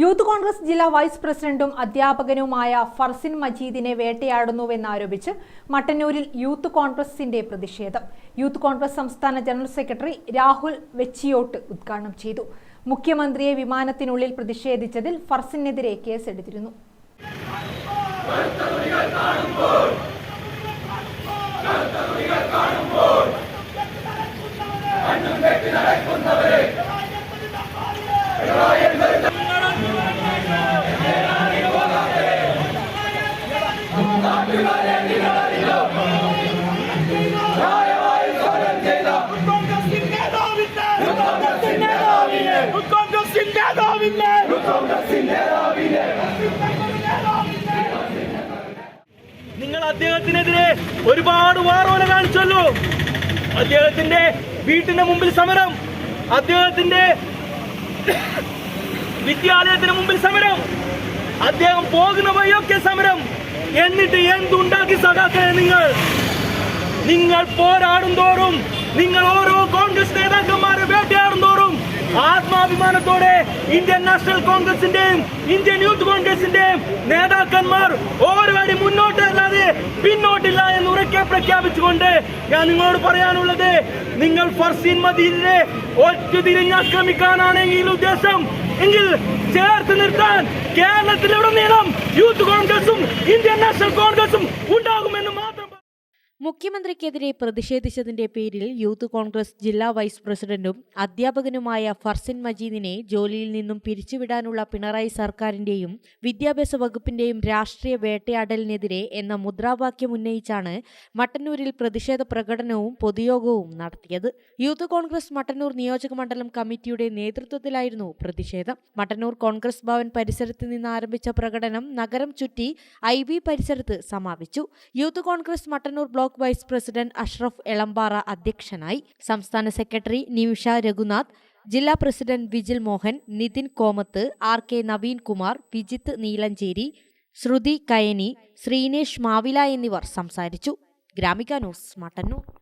Youth Congress ജില്ലാ vice പ്രസിഡന്റും അധ്യാപകനുമായ ഫർസിൻ മജീദിനെ വേട്ടയാടുന്നുവെന്നാരോപിച്ച് മട്ടന്നൂരിൽ യൂത്ത് കോൺഗ്രസിന്റെ പ്രതിഷേധം. യൂത്ത് കോൺഗ്രസ് സംസ്ഥാന ജനറൽ സെക്രട്ടറി രാഹുൽ വെച്ചിയോട്ട് ഉദ്ഘാടനം ചെയ്തു. മുഖ്യമന്ത്രിയെ വിമാനത്തിനുള്ളിൽ പ്രതിഷേധിച്ചതിൽ ഫർസിനെതിരെ കേസെടുത്തിരുന്നു. കോൺഗ്രസിന്റെ നിങ്ങൾ അദ്ദേഹത്തിനെതിരെ ഒരുപാട് വാറോല കാണിച്ചല്ലോ. അദ്ദേഹത്തിന്റെ വീട്ടിന്റെ മുമ്പിൽ സമരം. അദ്ദേഹത്തിന്റെ വിദ്യാലയത്തിന് മുമ്പിൽ സമരം. അദ്ദേഹം പോകുന്ന വഴിയൊക്കെ സമരം. എന്നിട്ട് എന്തുണ്ടാക്കി സഖാക്കളെ നിങ്ങൾ? നിങ്ങൾ പോരാടും തോറും നിങ്ങൾ ഓരോ കോൺഗ്രസ് നേതാക്കന്മാരെ വേട്ടയാടും തോറും ആത്മാഭിമാനത്തോടെ ഇന്ത്യൻ നാഷണൽ കോൺഗ്രസിന്റെയും ഇന്ത്യൻ യൂത്ത് കോൺഗ്രസിന്റെയും നേതാക്കന്മാർ ഓരോ അടി മുന്നോട്ടല്ലാതെ പിന്നോട്ടില്ല എന്ന് ഉറക്കെ പ്രഖ്യാപിച്ചുകൊണ്ട് ഞാൻ നിങ്ങളോട് പറയാനുള്ളത് നിങ്ങൾ ഫർസീൻ മദീദിനെ ഒറ്റ തിരിഞ്ഞാക്രമിക്കാനാണെങ്കിൽ ഉദ്ദേശം. എങ്കിൽ ചേർത്ത് നിർത്താൻ കേരളത്തിലുടനീളം യൂത്ത് കോൺഗ്രസും ഇന്ത്യൻ നാഷണൽ കോൺഗ്രസും ഉണ്ടാകുമെന്ന് മുഖ്യമന്ത്രിക്കെതിരെ പ്രതിഷേധിച്ചതിന്റെ പേരിൽ യൂത്ത് കോൺഗ്രസ് ജില്ലാ വൈസ് പ്രസിഡന്റും അധ്യാപകനുമായ ഫർസിൻ മജീദിനെ ജോലിയിൽ നിന്നും പിരിച്ചുവിടാനുള്ള പിണറായി സർക്കാരിന്റെയും വിദ്യാഭ്യാസ വകുപ്പിന്റെയും രാഷ്ട്രീയ വേട്ടയാടലിനെതിരെ എന്ന മുദ്രാവാക്യം ഉന്നയിച്ചാണ് മട്ടന്നൂരിൽ പ്രതിഷേധ പ്രകടനവും പൊതുയോഗവും നടത്തിയത്. യൂത്ത് കോൺഗ്രസ് മട്ടന്നൂർ നിയോജകമണ്ഡലം കമ്മിറ്റിയുടെ നേതൃത്വത്തിലായിരുന്നു പ്രതിഷേധം. മട്ടന്നൂർ കോൺഗ്രസ് ഭവൻ പരിസരത്ത് നിന്ന് ആരംഭിച്ച പ്രകടനം നഗരം ചുറ്റി ഐ പരിസരത്ത് സമാപിച്ചു. Youth Congress Mattannur block vice president Ashraf Elampara അധ്യക്ഷനായി സംസ്ഥാന സെക്രട്ടറി നിമിഷ രഘുനാഥ് ജില്ലാ president Vijil Mohan Nithin Komath R K Naveen Kumar Vijith Neelancheri Shruthi Kayani Sreenesh Mavila എന്നിവർ സംസാരിച്ചു. Gramika news Mattannur.